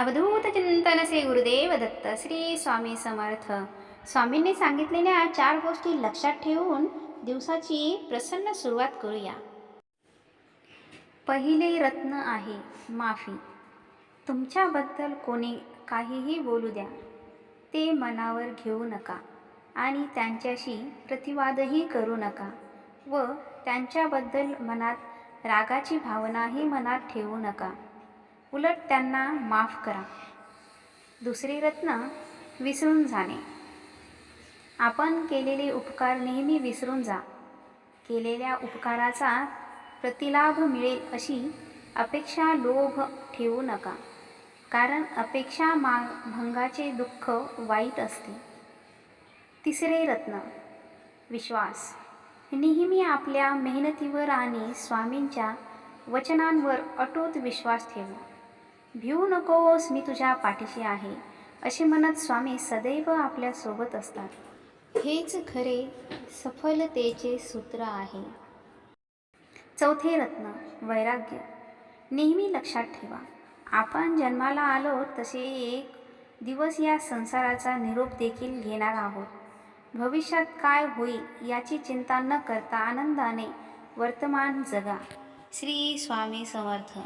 अवधूत चिंतन श्री गुरुदेव दत्त श्री स्वामी समर्थ. स्वामींनी सांगितलेल्या चार गोष्टी लक्षात ठेवून दिवसाची प्रसन्न सुरुवात करूया. पहिले रत्न आहे माफी. तुमच्याबद्दल कोणी काहीही बोलू द्या. ते मनावर घेऊ नका आणि त्यांच्याशी प्रतिवादही करू नका व त्यांच्याबद्दल मनात रागाची भावनाही मनात ठेवू नका. उलट त्यांना माफ करा. दुसरे रत्न विसरून जाणे. आपण केलेले उपकार नेहमी विसरून जा. केलेल्या उपकाराचा प्रतिलाभ मिळेल अशी अपेक्षा लोभ ठेवू नका. कारण अपेक्षा मा भंगाचे दुःख वाईट असते. तिसरे रत्न विश्वास. नेहमी आपल्या मेहनतीवर आणि स्वामींच्या वचनांवर अटूट विश्वास ठेवा. भिवू नकोस मी तुझ्या पाठीशी आहे. असे म्हणत स्वामी सदैव आपल्यासोबत असतात. हेच खरे सफलतेचे सूत्र आहे. चौथे रत्न वैराग्य. नेहमी लक्षात ठेवा आपण जन्माला आलो तसे एक दिवस या संसाराचा निरोप देखील घेणार आहोत. भविष्यात काय होईल याची चिंता न करता आनंदाने वर्तमान जगा. श्री स्वामी समर्थ.